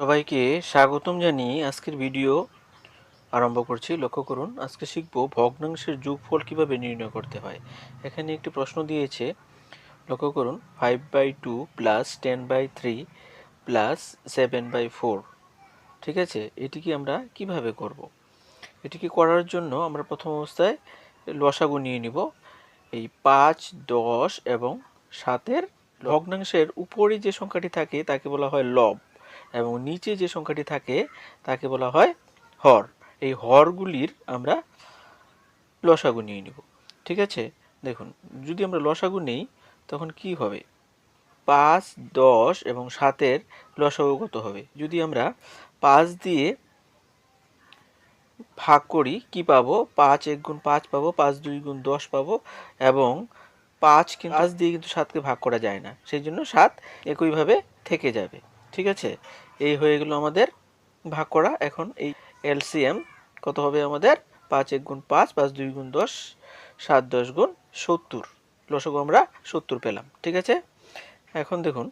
সবাইকে স্বাগতম জানিয়ে আজকের ভিডিও আরম্ভ করছি। লক্ষ্য করুন, আজকে শিখব ভগ্নাংশের যোগফল কীভাবে নির্ণয় করতে হয়। এখানে একটি প্রশ্ন দিয়েছে, লক্ষ্য করুন five by two plus ten by three plus seven by four ঠিক আছে? এটিকে আমরা কীভাবে করব। এটিকে করার জন্য আমরা প্রথম অবস্থায় লসাগু নিয়ে নিব। এই পাঁচ, দশ এবং সাতের ভগ্নাংশের উপরে যে সংখ্যাটি থাকে, তাকে বলা হয় লব। এবং নিচে যে সংখ্যাটি থাকে, তাকে বলা হয় হর। এই হরগুলির আমরা লসাগু নিয়ে নিব। ঠিক আছে? দেখুন, যদি আমরা লসাগু নেই, তখন কি হবে? পাঁচ, দশ এবং সাতের লসাগু কত হবে? যদি আমরা পাঁচ দিয়ে ভাগ করি, কি পাবো? পাঁচ এক গুণ পাঁচ পাবো, পাঁচ দুই গুণ দশ পাবো এবং পাঁচ কিন্তু পাঁচ দিয়ে কিন্তু সাতকে ভাগ করা যায় না। সেই জন্য সাত একইভাবে থেকে যাবে। ঠিক আছে? এই হয়ে গেল আমাদের ভাগ করা। এখন এই এলসিএম কত হবে আমাদের? পাঁচ এক গুণ পাঁচ পাঁচ দুই গুণ দশ, সাত দশ গুণ সত্তর। লসগু আমরা সত্তর পেলাম, ঠিক আছে? এখন দেখুন,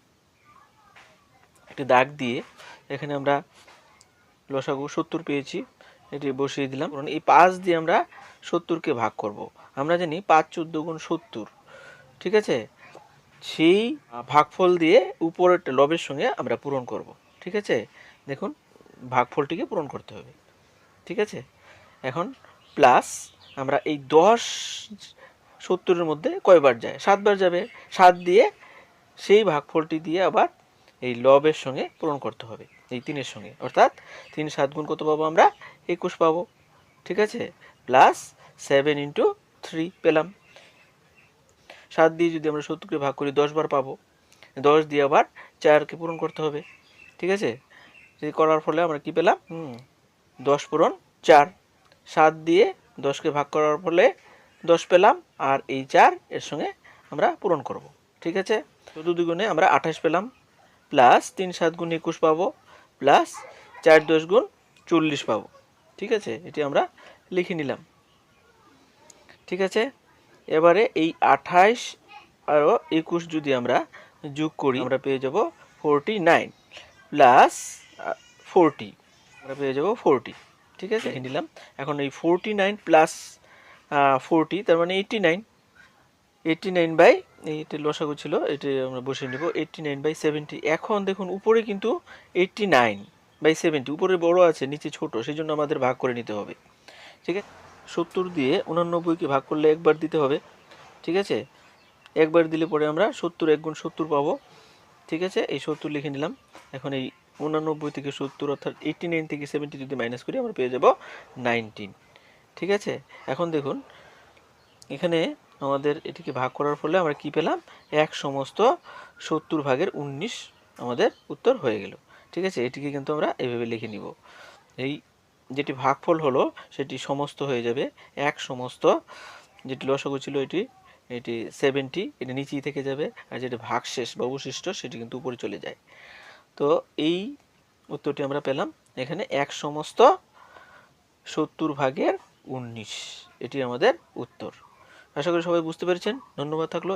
একটি দাগ দিয়ে এখানে আমরা লসাগু সত্তর পেয়েছি, এটি বসিয়ে দিলাম। কারণ এই পাঁচ দিয়ে আমরা সত্তরকে ভাগ করব। আমরা জানি পাঁচ চোদ্দ গুণ সত্তর, ঠিক আছে? সেই ভাগফল দিয়ে উপরের লবের সঙ্গে আমরা পূরণ করব। ঠিক আছে? দেখুন, ভাগফলটিকে পূরণ করতে হবে। ঠিক আছে? এখন প্লাস আমরা এই দশ সত্তরের মধ্যে কয়বার যায়? সাতবার যাবে। সাত দিয়ে সেই ভাগফলটি দিয়ে আবার এই লবের সঙ্গে পূরণ করতে হবে, এই তিনের সঙ্গে। অর্থাৎ তিন সাত গুণ কত পাবো আমরা? একুশ পাবো। ঠিক আছে? প্লাস সেভেন ইন্টু থ্রি পেলাম। সাত দিয়ে যদি আমরা সত্তরকে ভাগ করি, দশ বার পাবো। দশ দিয়ে আবার চারকে পূরণ করতে হবে। ঠিক আছে? যদি করার ফলে আমরা কি পেলাম? দশ পূরণ চার। সাত দিয়ে দশকে ভাগ করার ফলে দশ পেলাম, আর এই চার এর সঙ্গে আমরা পূরণ করব। ঠিক আছে? চোদ্দ দুগুণে আমরা আঠাশ পেলাম, প্লাস তিন সাত গুণ একুশ পাবো, প্লাস চার দশ গুণ চল্লিশ পাবো। ঠিক আছে? এটি আমরা লিখে নিলাম। ঠিক আছে? এবারে এই আঠাইশ আরও একুশ যদি আমরা যোগ করি, আমরা পেয়ে যাব ফোরটি নাইন প্লাস ফোরটি আমরা পেয়ে যাব ফোরটি ঠিক আছে? লিখে নিলাম। এখন এই ফোরটি নাইন প্লাস ফোরটি তার মানে eighty nine eighty nine by eighty লসাগু ছিল, এটি আমরা বসিয়ে নেব এইটটি নাইন বাই সেভেন্টি এখন দেখুন, উপরে কিন্তু এইটটি নাইন বাই সেভেন্টি উপরে বড় আছে, নিচে ছোট সেই জন্য আমাদের ভাগ করে নিতে হবে, ঠিক আছে? সত্তর দিয়ে উনানব্বইকে ভাগ করলে একবার দিতে হবে, ঠিক আছে? একবার দিলে পরে আমরা সত্তর এক গুণ সত্তর পাবো, ঠিক আছে? এই সত্তর লিখে নিলাম। এখন এই উনানব্বই থেকে সত্তর অর্থাৎ এইটটি নাইন থেকে সেভেন্টি যদি মাইনাস করি, আমরা পেয়ে যাব নাইনটিন ঠিক আছে? এখন দেখুন, এখানে আমাদের এটিকে ভাগ করার ফলে আমরা কি পেলাম? এক সমস্ত সত্তর ভাগের উনিশ আমাদের উত্তর হয়ে গেল, ঠিক আছে? এটিকে কিন্তু আমরা এভাবে লিখে নিব। এই যেটি ভাগফল হলো, সেটি সমস্ত হয়ে যাবে এক সমস্ত। যেটি লসাগু ছিল, এটি এটি সেভেন্টি এটি নিচেই থেকে যাবে। আর যেটি ভাগশেষ বা অবশিষ্ট, সেটি কিন্তু উপরে চলে যায়। তো এই উত্তরটি আমরা পেলাম। এখানে এক সমস্ত সত্তর ভাগের উনিশ। এটি আমাদের উত্তর। আশা করি সবাই বুঝতে পেরেছেন। ধন্যবাদ থাকল।